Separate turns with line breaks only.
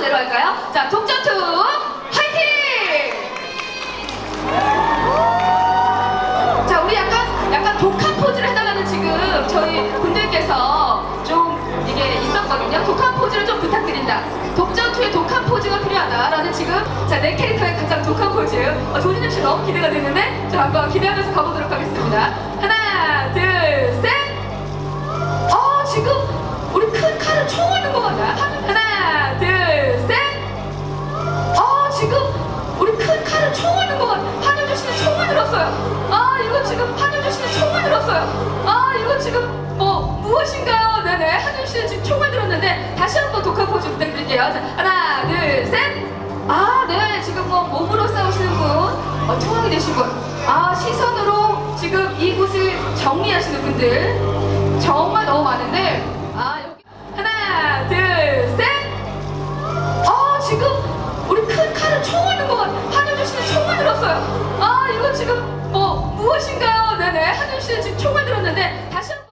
내려갈까요? 자, 독전투 화이팅! 자, 우리 약간 약간 독한 포즈를 해달라는 지금 저희 분들께서 좀 이게 있었거든요. 독한 포즈를 좀 부탁드린다. 독전투에 독한 포즈가 필요하다라는 지금 자내 캐릭터의 가장 독한 포즈. 어, 조진영 씨 너무 기대가 되는데 자 한번 기대하면서 가보도록 하겠습니다. 하나, 둘, 들었어요. 아 이거 지금 뭐 무엇인가요? 네네 한효주 씨는 지금 총을 들었는데 다시 한번 독한 포즈 부탁드릴게요. 자 하나, 둘, 셋. 아, 네, 지금 뭐 몸으로 싸우시는 분, 어, 투항이 되신 분, 아 시선으로 지금 이곳을 정리하시는 분들 정말 너무 많은데, 아 여기 하나, 둘, 셋. 아 지금 우리 큰 칼을 총고 있는 것 같아. 한효주 씨는 총을 들었어요. 아 이거 지금 뭐 무엇인가요? 네네 한효주 씨는 지금 총을 들었는데 다시 한 번.